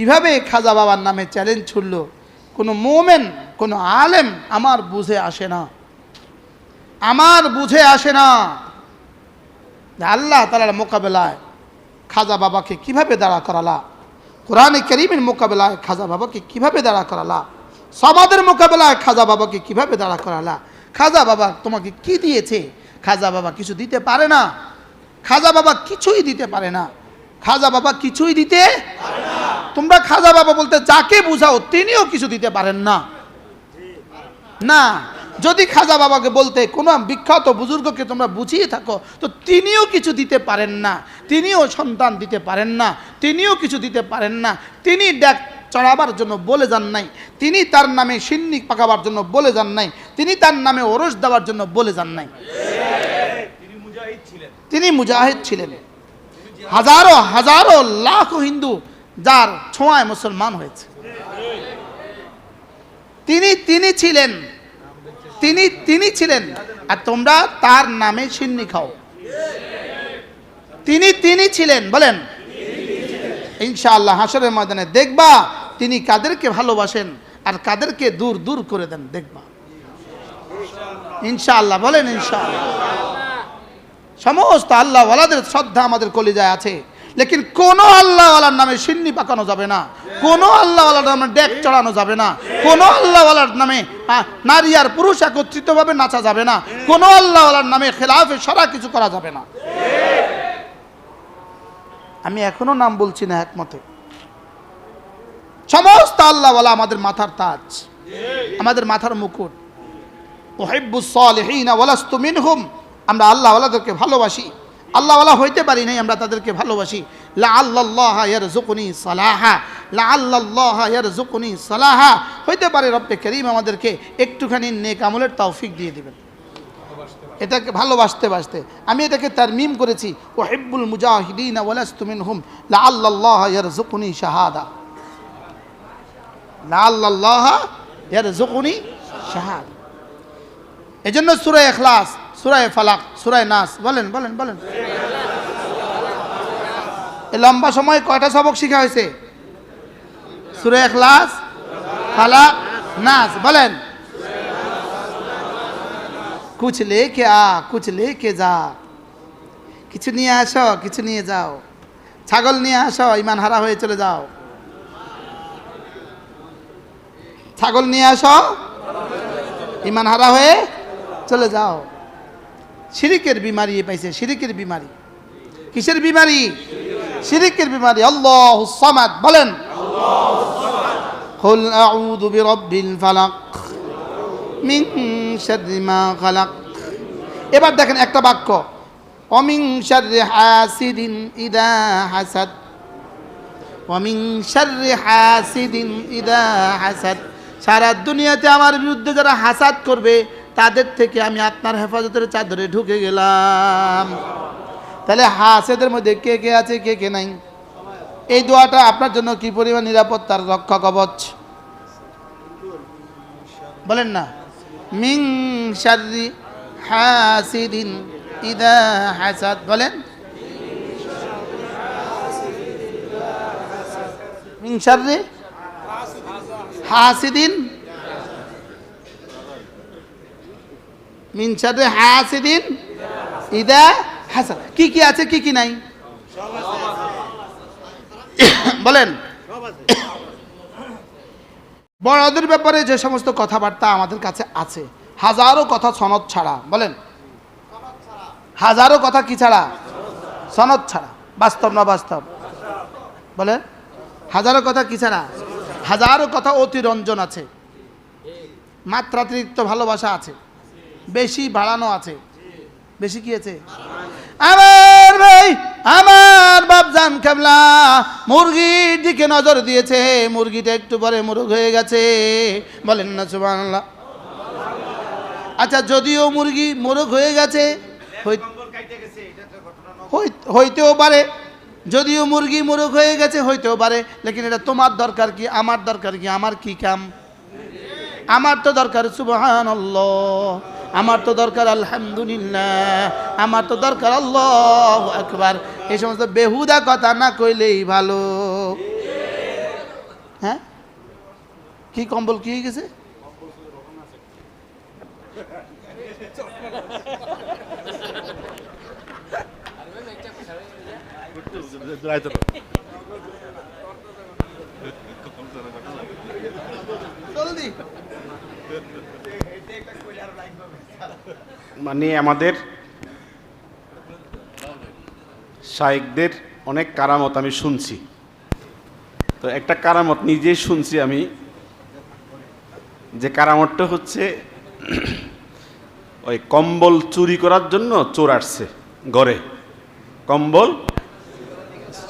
কীভাবে খাজা বাবার নামে চ্যালেঞ্জ ছুড়ল? কোনো মোমেন, কোনো আলেম আমার বুঝে আসে না। আমার বুঝে আসে না। আল্লাহ তালার মোকাবেলায় খাজা বাবাকে কীভাবে দাঁড়া করালা? কোরআনে করিমের মোকাবেলায় খাজা বাবাকে কীভাবে দাঁড়া করালা? সমাদের মোকাবেলায় খাজা বাবাকে কীভাবে দাঁড়া করালা? খাজা বাবা তোমাকে কি দিয়েছে? খাজা বাবা কিছু দিতে পারে না। খাজা বাবা কিছুই দিতে পারে না। খাজা বাবা কিছুই দিতে তোমরা খাজা বাবা বলতে যাকে বুঝাও তিনিও কিছু দিতে পারেন না। না, যদি খাজা বাবাকে বলতে কোনো বিখ্যাত বুজুর্গকে তোমরা বুঝিয়ে থাকো, তো তিনিও কিছু দিতে পারেন না। তিনিও সন্তান দিতে পারেন না, তিনিও কিছু দিতে পারেন না। তিনি ড্যাক চড়াবার জন্য বলে যান নাই, তিনি তার নামে সিন্নি পাকাবার জন্য বলে যান নাই, তিনি তার নামে ওরস দেওয়ার জন্য বলে যান নাই। তিনি মুজাহিদ ছিলেন। হাজারো হাজারো লাখো হিন্দু যার ছোঁয়ায় মুসলমান হয়েছে। তিনি তিনি ছিলেন, তিনি তিনি ছিলেন, আর তোমরা তার নামে সিন্নি খাও। তিনি তিনি ছিলেন, বলেন। ইনশাআল্লাহ হাসরের ময়দানে দেখবা তিনি কাদেরকে ভালোবাসেন আর কাদেরকে দূর দূর করে দেন, দেখবা। ইনশাআল্লাহ, বলেন ইনশাআল্লাহ। সমস্ত আল্লাহ ওয়ালাদের শ্রদ্ধা আমাদের কলিজায় আছে। লেকিন কোনো আল্লাহওয়ালার নামে সিন্নি পাকানো যাবে না। কোনো আল্লাহওয়ালার নামে ডেক চড়ানো যাবে না। কোনো আল্লাহওয়ালার নামে নারী আর পুরুষ একত্রিতভাবে নাচা যাবে না। কোনো আল্লাহওয়ালার নামে খেলাফে সারা কিছু করা যাবে না। আমি এখনও নাম বলছি না একমতে। সমস্ত আল্লাহওয়ালা আমাদের মাথার তাজ, আমাদের মাথার মুকুট। ওহেব্বুস সালেহিনা ওয়ালাস্তু মিনহুম। আমরা আল্লাহওয়ালাদেরকে ভালোবাসি। আল্লাহওয়ালা হইতে পারি নাই, আমরা তাদেরকে ভালোবাসি। লা আল্লাহ ইয়ার জুকুনি সালাহা লা আল্লাহ ইয়ার জুকুনি সালাহা। হইতে পারে রব্বে করিম আমাদেরকে একটুখানি নেক আমলের তৌফিক দিয়ে দিবেন। এটাকে ভালোবাসতে বাসতে। আমি এটাকে তার মিম করেছি ও হেব্বুল মুজাহিদিন ওয়ালাস্তুমিন হুম লা আল্লাহ ইয়ার জুকুনি শাহাদা। লা আল্লাহ ইয়ার জুকুনি শাহাদা। এজন্য সুরায় এখলাস সুরায় ফালাক, সুরায় নাস, বলেন বলেন বলেন। লম্বা সময় কয়টা সবক শিখা হয়েছে? সুরে এখলাস, ফালাক, নাস, বলেন। কুছ লেকে আ, কুছ লেকে যা। কিছু নিয়ে আসো, কিছু নিয়ে যাও। ছাগল নিয়ে আসো, ইমান হারা হয়ে চলে যাও। ছাগল নিয়ে আসো, ইমান হারা হয়ে চলে যাও। শিরিকের বিমারি এ পাইছে শিরিকের বিমারি কিসের বিমারি শিরিকের বিমারি আল্লাহ সামাদ বলেন قل أعوذ برب الفلق من شر ما خلق এবার দেখেন একটা বাক্য অমিং শাররি হাসিদিন ইদা হাসাদ অমিং শাররি হাসিদিন ইদা হাসাদ সারা দুনিয়াতে আমার বিরুদ্ধে যারা হাসাদ করবে তাদের থেকে আমি আপনার হেফাজতের চাদরে ঢুকে গেলাম। তাহলে হাসেদের মধ্যে কে কে আছে, কে কে নাই? এই দোয়াটা আপনার জন্য কি পরিমাণ নিরাপত্তার রক্ষা কবচ? বলেন না। মিং শাররি হাসিদিন ইদা হাসাদ। বলেন। মিং শাররি হাসিদিন মিন শাররি হাসিদিন ইদা হাসাদ কি কি আছে, কি কি নাই? বলেন। বড়দের ব্যাপারে যে সমস্ত কথাবার্তা আমাদের কাছে আছে, হাজারো কথা সনদ ছাড়া, বলেন। হাজারো কথা কি ছাড়া? সনদ ছাড়া, বাস্তব না বাস্তব? বলেন। হাজারো কথা কি ছাড়া? হাজারো কথা অতিরঞ্জন আছে। মাত্রাতিরিক্ত ভালোবাসা আছে। বেশি বাড়ানো আছে। বেশি কি আছে? আমার ভাই, আমার বাপ বাপজান কাবলা মুরগির দিকে নজর দিয়েছে। মুরগিটা একটু পরে মুরগ হয়ে গেছে। বলেন না, সুবহানাল্লাহ। আচ্ছা যদিও মুরগি মোরগ হয়ে গেছে হই- হই- হইতেও পারে। যদিও মুরগি মোরগ হয়ে গেছে, হইতেও পারে। লেকিন এটা তোমার দরকার কি, আমার দরকার কি, আমার কি কাম? আমার তো দরকার সুবহান আমার তো দরকার আলহামদুলিল্লাহ, আমার তো দরকার আল্লাহ আকবার। এই সমস্ত বেহুদা কথা না কইলেই ভালো। হ্যাঁ? কি কম্বল, কি হয়ে গেছে? জলদি। মানে আমাদের শায়েকদের অনেক কারামত আমি শুনছি। তো একটা কারামত নিজেই শুনছি আমি। যে কারামতটা হচ্ছে ওই কম্বল চুরি করার জন্য চোর আসছে ঘরে। কম্বল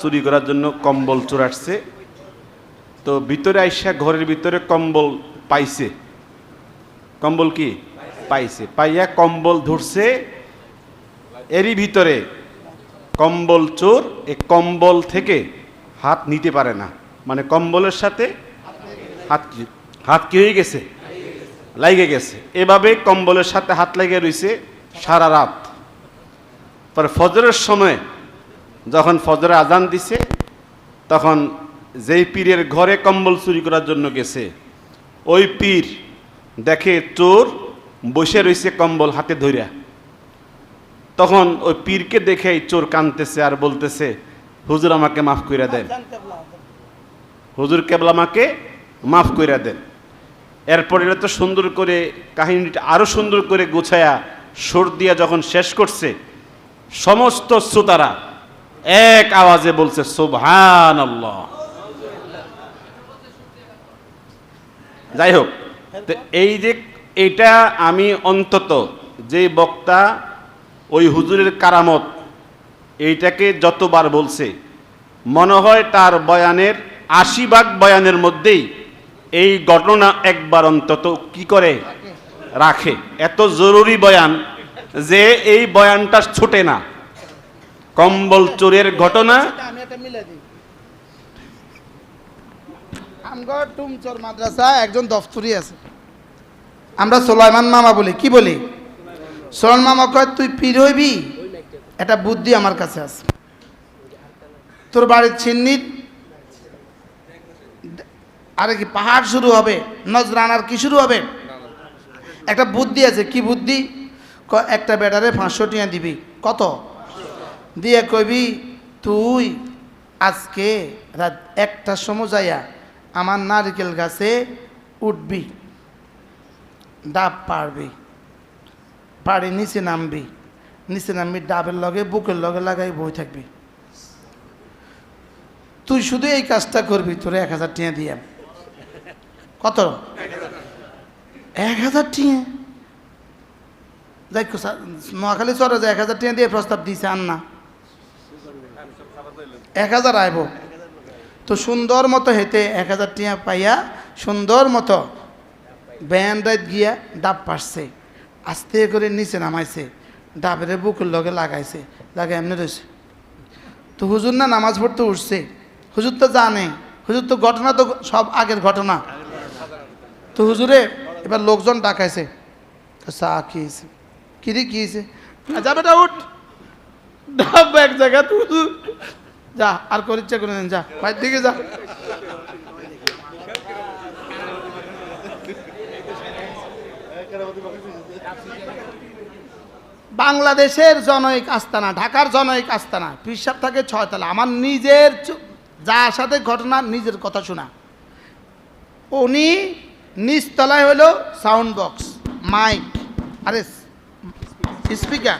চুরি করার জন্য কম্বল চোর আসছে। তো ভিতরে আইসা ঘরের ভিতরে কম্বল পাইছে। কম্বল কি? পাইছে। পাইয়া কম্বল ধরছে। এরই ভিতরে কম্বল চোর, এ কম্বল থেকে হাত নিতে পারে না। মানে কম্বলের সাথে হাত হাত কি হয়ে গেছে? লাইগে গেছে। এভাবে কম্বলের সাথে হাত লেগে রইছে সারা রাত। পরে ফজরের সময় যখন ফজরে আজান দিছে, তখন যেই পীরের ঘরে কম্বল চুরি করার জন্য গেছে, ওই পীর দেখে চোর বসে রইছে কম্বল হাতে ধইরা। তখন ওই পীরকে দেখে চোর কানতেছে আর বলতেছে, হুজুর আমাকে মাফ কইরা দেন। হুজুর কেবল আমাকে মাফ কইরা দেন। এরপর এটা তো সুন্দর করে কাহিনীটা আরও সুন্দর করে গোছায়া সুর দিয়া যখন শেষ করছে, সমস্ত শ্রোতারা এক আওয়াজে বলছে সুবহান যাই হোক তো এই যে এটা আমি অন্তত যে বক্তা ওই হুজুরের কারামত এইটাকে যতবার বলছে, মনে হয় তার বয়ানের আশি ভাগ বয়ানের মধ্যেই এই ঘটনা একবার অন্তত কি করে রাখে। এত জরুরি বয়ান যে এই বয়ানটা ছোটে না। কম্বল চোরের ঘটনা আমি একটা মিলে দিই আমগর টুমচর মাদ্রাসা একজন দফতরি আছে। আমরা সোলাইমান মামা বলি। কি বলি? সোলাইমান মামা কয়, তুই পীর হইবি? এটা বুদ্ধি আমার কাছে আছে। তোর বাড়ির ছিন্নির আরে কি পাহাড় শুরু হবে? নজরানার কি শুরু হবে? একটা বুদ্ধি আছে। কি বুদ্ধি? ক- একটা বেটারে পাঁচশো টিয়া দিবি। কত? দিয়ে কবি তুই আজকে রাত একটার সময় যাইয়া আমার নারকেল গাছে উঠবি, ডাব পারবি পাড়ি নিচে নামবি নিচে নামবি, ডাবের লগে, বুকের লগে লাগাই বই থাকবি। তুই শুধু এই কাজটা করবি, তোর এক হাজার টিয়া দিয়ে। কত? এক হাজার টিয়া? যাই নোয়াখালী চরে যে এক হাজার টিয়া দিয়ে প্রস্তাব দিয়েছে আন্না, এক হাজার আইব। তো সুন্দর মতো হেঁটে এক হাজার টিয়া পাইয়া সুন্দর মতো ব্যান্ডাইত গিয়া ডাব পারছে আস্তে করে নিচে নামাইছে। ডাবের বুকের লগে লাগাইছে। লাগাই এমনি রয়েছে তো হুজুর না নামাজ পড়তে উঠছে। হুজুর তো জানে। হুজুর তো ঘটনা তো সব আগের ঘটনা। তো হুজুরে এবার লোকজন ডাকাইছে। চা খেয়েছে। কিরে খেয়েছে? যাবে না ডাব এক জায়গা তুই যা, আর করে ইচ্ছা করে যা বাইর দিকে যা। বাংলাদেশের জনৈক আস্তানা, ঢাকার জনৈক আস্তানা, পিসাব থাকে ছয়তলা। আমার নিজের যার সাথে ঘটনা, নিজের কথা শোনা। উনি নিচতলায় হলো সাউন্ড বক্স মাইক আরে, স্পিকার।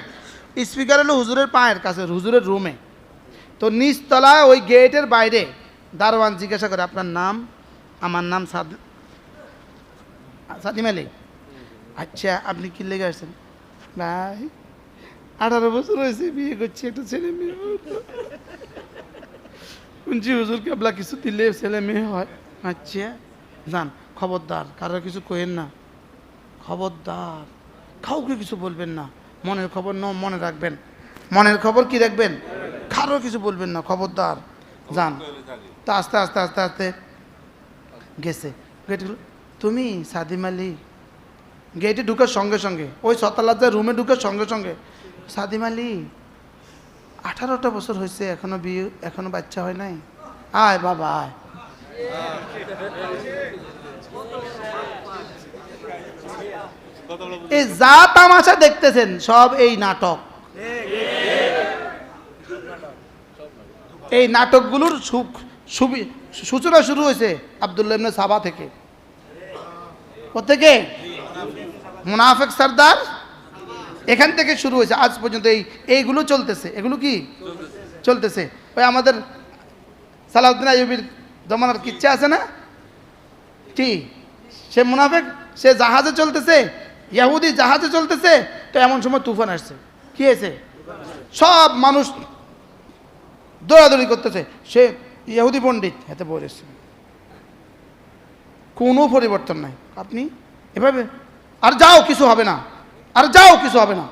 স্পিকার হলো হুজুরের পায়ের কাছে, হুজুরের রুমে তো নিচতলায় ওই গেটের বাইরে দারোয়ান জিজ্ঞাসা করে, আপনার নাম? আমার নাম সাদ সাদিম আলী। আচ্ছা আপনি কি লেগে আসছেন ভাই আঠারো বছর হয়েছে, বিয়ে করছি একটা ছেলে মেয়ে। শুনছি হুজুর কেবলা কিছু দিলে ছেলে মেয়ে হয়। আচ্ছা যান, খবরদার, কারও কিছু কহেন না। খবরদার, কাউকে কিছু বলবেন না। মনের খবর ন, মনে রাখবেন। মনের খবর কি রাখবেন? কারও কিছু বলবেন না, খবরদার। যান। তা আস্তে আস্তে আস্তে আস্তে গেছে। গেট তুমি সাদিম আলী, গেটে ঢুকার সঙ্গে সঙ্গে। ওই সতালাতে রুমে ঢুকার সঙ্গে সঙ্গে। সাদিম আলী, আঠারোটা বছর হয়েছে, এখনও বিয়ে, এখনও বাচ্চা হয় নাই? আয় বাবা, আয়। এই যা তামাশা দেখতেছেন, সব এই নাটক। এই নাটকগুলোর সূচনা শুরু হয়েছে আবদুল্লাহ ইবনে সাবা থেকে। থেকে মুনাফেক সর্দার? এখান থেকে শুরু হয়েছে, আজ পর্যন্ত এই এইগুলো চলতেছে। এগুলো কি? চলতেছে। ওই আমাদের সালাউদ্দিন আইবির জমানার কিচ্ছা আছে না? কি? সে মুনাফেক? সে জাহাজে চলতেছে? ইয়াহুদি জাহাজে চলতেছে? তো এমন সময় তুফান আসছে। কি হয়েছে? সব মানুষ দৌড়াদৌড়ি করতেছে। সে ইহুদি পণ্ডিত হাতে বলেছে কোনো পরিবর্তন নাই। আপনি এভাবে, আর যাও, কিছু হবে না। আর যাও, কিছু হবে না।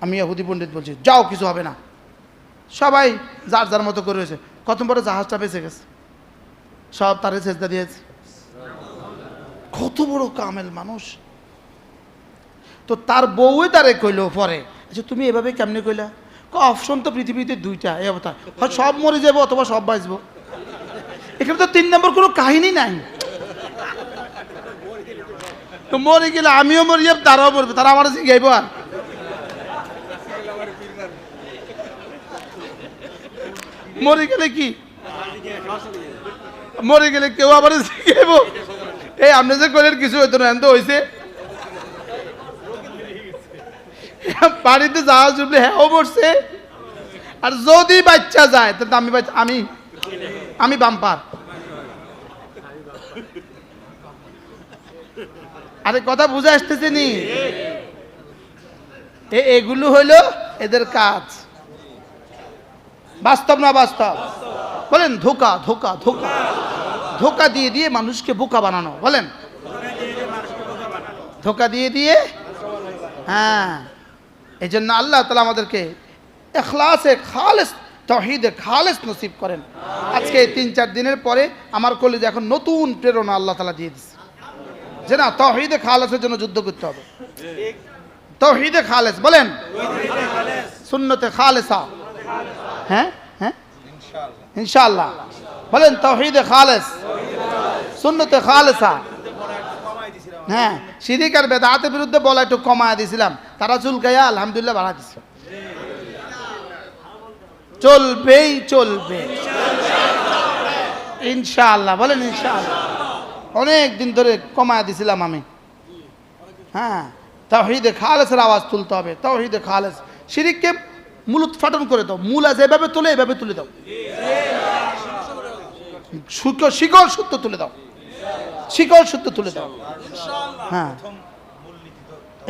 আমি ইহুদি পণ্ডিত বলছি, যাও, কিছু হবে না। সবাই যার যার মতো করে রয়েছে। কত বড় জাহাজটা বেঁচে গেছে? সব তারে চেষ্টা দিয়েছে। কত বড় কামেল মানুষ। তো তার বউই তারে কইলো পরে আচ্ছা তুমি এভাবে কেমনে কইলা? অপশন তো পৃথিবীতে দুইটা, এই অবস্থা। হয় সব মরে যাব অথবা সব বাঁচবো। এখানে তো তিন নম্বর কোনো কাহিনী নাই। তো মরে গেলে আমিও মরি যাব, তারাও মরবে, তারা আমার শিখাইবো আর। মরে গেলে কি? মরে গেলে কেউ আবার এই, আপনি যে করেন কিছু হইতো না এত হয়েছে বাড়িতে যাওয়া চুপলে হ্যাঁ মরছে। আর যদি বাচ্চা যায়, তাহলে আমি আমি আমি বাম্পার। আরে কথা বুঝে আসতেছে নি? এগুলো হইল এদের কাজ। বাস্তব না বাস্তব? বলেন, ধোকা ধোকা ধোকা। ধোকা দিয়ে দিয়ে মানুষকে বোকা বানানো, বলেন। ধোকা দিয়ে দিয়ে হ্যাঁ। এই জন্য আল্লাহ তালা আমাদেরকে এখলাসে খালেস, তহিদে খালেস নসিব করেন। আজকে এই তিন চার দিনের পরে আমার কলেজে এখন নতুন প্রেরণা আল্লাহ তালা দিয়ে দিচ্ছে যে না, তহিদে খালেসের জন্য যুদ্ধ করতে হবে। তহিদে খালেস, বলেন? সুন্নতে খালেসা। হ্যাঁ? হ্যাঁ? ইনশাল্লাহ বলেন, তহিদে খালেস, সুন্নতে খালেসা। হ্যাঁ সিরিক আর বেদাতের বিরুদ্ধে বলা একটু কমায় দিয়েছিলাম তারা চুলকাইয়া আলহামদুলিল্লাহ বাড়া দিচ্ছে চলবেই চলবে। ইনশাআল্লাহ, বলেন ইনশাআল্লাহ। অনেক দিন ধরে কমায় দিছিলাম আমি। হ্যাঁ তাহিদে খালেসের আওয়াজ তুলতে হবে তাহিদে খালেস। সিরিককে মূল উৎফাটন করে দাও, মূল আছে এভাবে তুলে এভাবে তুলে দাও। শিকড় সূত্র তুলে দাও। শিকড় সূত্র তুলে দাও। হ্যাঁ।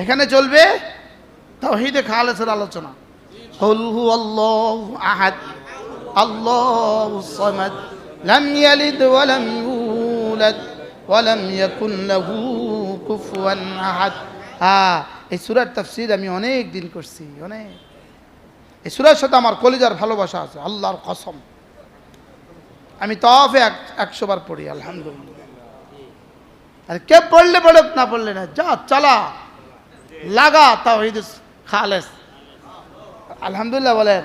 এখানে চলবে। তাওহিদে খালেসের আলোচনা। হলহু আল্লাহ আহাদ, আল্লাহ সমাদ, লাম ইয়ালিদ ওয়া লাম ইউলাদ, ওয়া লাম ইয়াকুন লাহু কুফুয়ান আহাদ। হ্যাঁ এই সুরার তাফসির আমি অনেক দিন করছি, অনেক। এই সুরার সাথে আমার কলিজার ভালোবাসা আছে, আল্লাহর কসম। আমি তফে একশো বার পড়ি, আলহামদুলিল্লাহ। আর কে পড়লে পড়ুক, না পড়লে না, যা, চালা, লাগা তাও এই খালেস। আলহামদুলিল্লাহ বলেন।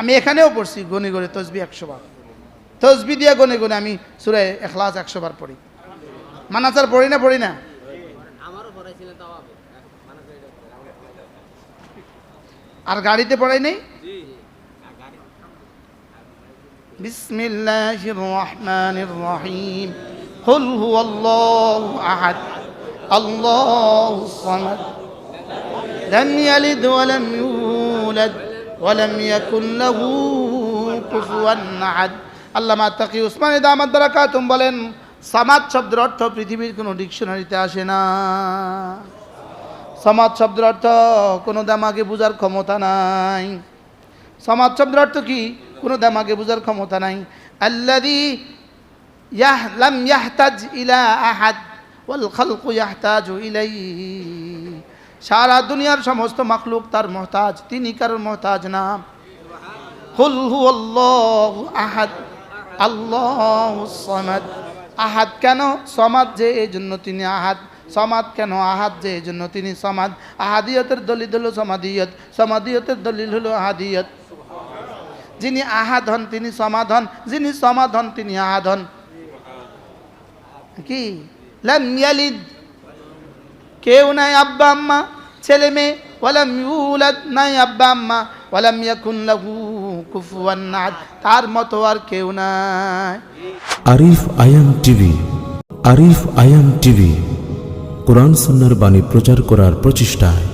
আমি এখানেও পড়ছি গনে গনে তসবি একশো বার। তসবি দিয়ে গনে গনে আমি সুরে এখলাস একশো বার পড়ি। মানাচার পড়ি না পড়ি না? আর গাড়িতে পড়াই নেই? বিসমিল্লাহ রহমানির রহিম। হুল হু আল্লাহু আহাদ لم يلد ولم يولد ولم يكن له كفوا أحد আল্লামা তাকি উসমানী দামাদ বারাকাতুম বলেন সামাদ শব্দের অর্থ পৃথিবীর কোনো ডিকশনারিতে আসে না সমাজ শব্দের অর্থ কোনো দামাকে বোঝার ক্ষমতা নাই সমাজ শব্দের অর্থ কি কোনো দামাকে বোঝার ক্ষমতা নাই আল্লাদি ইয়াহ লাম ইয়াহতাজ ইলা আহাদ ওয়াল খালকু ইয়াহতাজু ইলাইহি সারা দুনিয়ার সমস্ত মাখলুক তার মহতাজ, তিনি কারোর মহতাজ না। হুল আহাদ সমাদ। কেন? সমাদ যে এই জন্য তিনি আহাদ। সমাদ কেন? আহাদ যে এই জন্য তিনি সমাদ। আহাদিয়তের দলিল হলো সমাদিয়ত। সমাদিয়তের দলিল হলো আহাদিয়ত। যিনি আহাদ হন, তিনি সমাদ হন। যিনি সমাদ হন, তিনি আহাদ হন। কি? লাম কেউ নাই আব্বা, আম্মা, ছেলে, মেয়ে, ওয়ালাম ইউলাদ নাই আব্বা, আম্মা, ওয়ালাম ইয়াকুন লাহু কুফুয়ান তার মতো আর কেউ নাই। আরিফ আয়াম টিভি, আরিফ আয়াম টিভি, কোরআন সন্ন্যার বাণী প্রচার করার প্রচেষ্টায়।